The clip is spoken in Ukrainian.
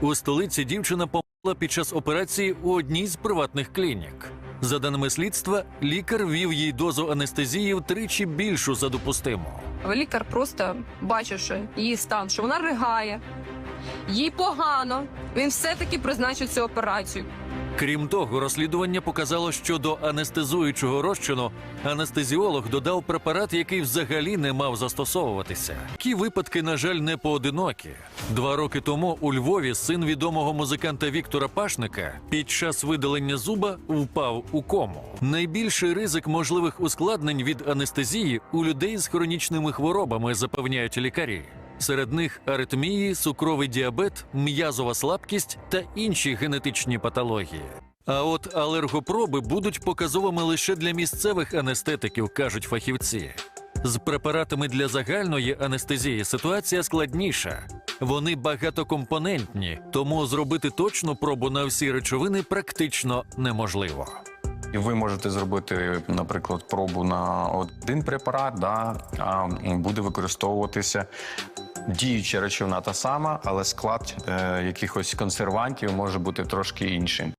У столиці дівчина померла під час операції у одній з приватних клінік. За даними слідства, лікар ввів їй дозу анестезії втричі більшу за допустиму. Лікар просто бачивши її стан, що вона ригає, їй погано. Він все-таки призначив цю операцію. Крім того, розслідування показало, що до анестезуючого розчину анестезіолог додав препарат, який взагалі не мав застосовуватися. Такі випадки, на жаль, не поодинокі. Два роки тому у Львові син відомого музиканта Віктора Пашника під час видалення зуба впав у кому. Найбільший ризик можливих ускладнень від анестезії у людей з хронічними хворобами, запевняють лікарі. Серед них аритмії, цукровий діабет, м'язова слабкість та інші генетичні патології. А от алергопроби будуть показовими лише для місцевих анестетиків, кажуть фахівці. З препаратами для загальної анестезії ситуація складніша. Вони багатокомпонентні, тому зробити точну пробу на всі речовини практично неможливо. І ви можете зробити, наприклад, пробу на один препарат, да, а буде використовуватися діюча речовина та сама, але склад е, якихось консервантів може бути трошки іншим.